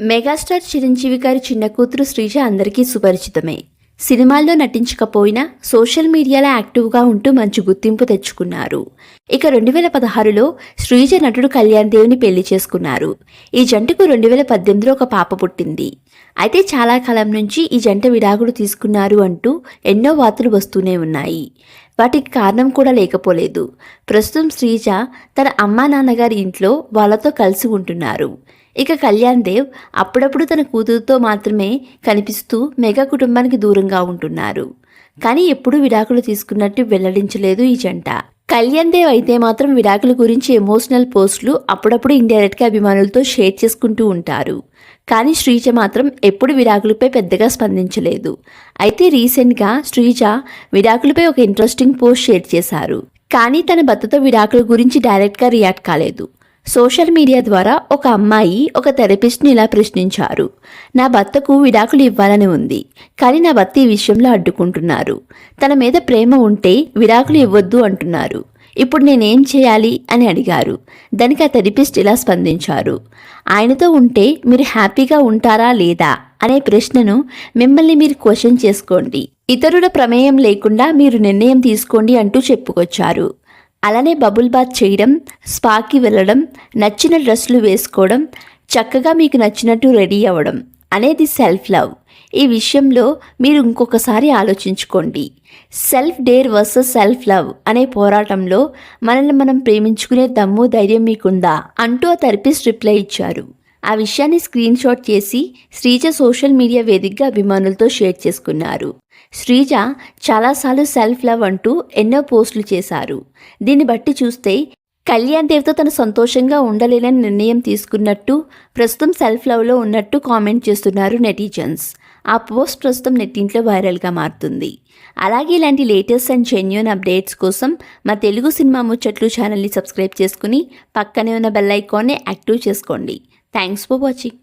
Megastar Chiranjeevi గారి చిన్న కూతురు శ్రీజ అందరికీ సుపరిచితమే. సినిమాల్లో నటించకపోయినా సోషల్ మీడియాలో యాక్టివ్గా ఉంటూ మంచి గుర్తింపు తెచ్చుకున్నారు. ఇక రెండు వేల పదహారులో శ్రీజ నటుడు కళ్యాణ్ దేవుని పెళ్ళి చేసుకున్నారు. ఈ జంటకు రెండు వేల పద్దెనిమిదిలో ఒక పాప పుట్టింది. అయితే చాలా కాలం నుంచి ఈ జంట విడాకులు తీసుకున్నారు అంటూ ఎన్నో వార్తలు వస్తూనే ఉన్నాయి. వాటికి కారణం కూడా లేకపోలేదు. ప్రస్తుతం శ్రీజ తన అమ్మా నాన్నగారి ఇంట్లో వాళ్ళతో కలిసి ఉంటున్నారు. ఇక కళ్యాణ్ దేవ్ అప్పుడప్పుడు తన కూతురుతో మాత్రమే కనిపిస్తూ మెగా కుటుంబానికి దూరంగా ఉంటున్నారు. కానీ ఎప్పుడూ విడాకులు తీసుకున్నట్టు వెల్లడించలేదు ఈ జంట. కళ్యాణ్ దేవ్ అయితే మాత్రం విడాకుల గురించి ఎమోషనల్ పోస్టులు అప్పుడప్పుడు ఇండైరెక్ట్గా అభిమానులతో షేర్ చేసుకుంటూ ఉంటారు. కానీ శ్రీజ మాత్రం ఎప్పుడు విడాకులపై పెద్దగా స్పందించలేదు. అయితే రీసెంట్గా శ్రీజ విడాకులపై ఒక ఇంట్రెస్టింగ్ పోస్ట్ షేర్ చేశారు. కానీ తన భర్తతో విడాకుల గురించి డైరెక్ట్గా రియాక్ట్ కాలేదు. సోషల్ మీడియా ద్వారా ఒక అమ్మాయి ఒక థెరపిస్ట్ని ఇలా ప్రశ్నించారు. నా భర్తకు విడాకులు ఇవ్వాలని ఉంది కానీ నా భర్త ఈ విషయంలో అడ్డుకుంటున్నారు. తన మీద ప్రేమ ఉంటే విడాకులు ఇవ్వద్దు అంటున్నారు. ఇప్పుడు నేనేం చేయాలి? అని అడిగారు. దానికి ఆ థెరపిస్ట్ ఇలా స్పందించారు. ఆయనతో ఉంటే మీరు హ్యాపీగా ఉంటారా లేదా? అనే ప్రశ్నను మిమ్మల్ని మీరు క్వశ్చన్ చేసుకోండి. ఇతరుల ప్రమేయం లేకుండా మీరు నిర్ణయం తీసుకోండి అంటూ చెప్పుకొచ్చారు. అలానే బబుల్ బాత్ చేయడం స్పాకి వెళ్ళడం నచ్చిన డ్రెస్సులు వేసుకోవడం చక్కగా మీకు నచ్చినట్టు రెడీ అవ్వడం అనేది సెల్ఫ్ లవ్. ఈ విషయంలో మీరు ఇంకొకసారి ఆలోచించుకోండి. Self dare versus self love అనే పోరాటంలో మనల్ని మనం ప్రేమించుకునే దమ్ము ధైర్యం మీకుందా అంటూ ఆ థెరపిస్ట్ రిప్లై ఇచ్చారు. ఆ విషయాన్ని స్క్రీన్ షాట్ చేసి శ్రీజ సోషల్ మీడియా వేదికగా అభిమానులతో షేర్ చేసుకున్నారు. శ్రీజ చాలాసార్లు సెల్ఫ్ లవ్ అంటూ ఎన్నో పోస్టులు చేశారు. దీన్ని బట్టి చూస్తే కళ్యాణ్ దేవ్తో తను సంతోషంగా ఉండలేనని నిర్ణయం తీసుకున్నట్టు ప్రస్తుతం సెల్ఫ్ లవ్లో ఉన్నట్టు కామెంట్ చేస్తున్నారు నెటిజన్స్ ఆ పోస్ట్ ప్రస్తుతం నెట్టింట్లో వైరల్గా మారుతుంది. అలాగే ఇలాంటి లేటెస్ట్ అండ్ జెన్యున్ అప్డేట్స్ కోసం మా తెలుగు సినిమా ముచ్చట్లు ఛానల్ని సబ్స్క్రైబ్ చేసుకుని పక్కనే ఉన్న బెల్ ఐకాన్ని యాక్టివ్ చేసుకోండి. Thanks for watching